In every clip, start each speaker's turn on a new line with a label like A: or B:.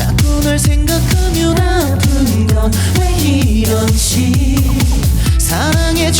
A: 자꾸 널 생각하면 아픈 건 왜 이런지. 사랑해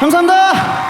A: 감사합니다.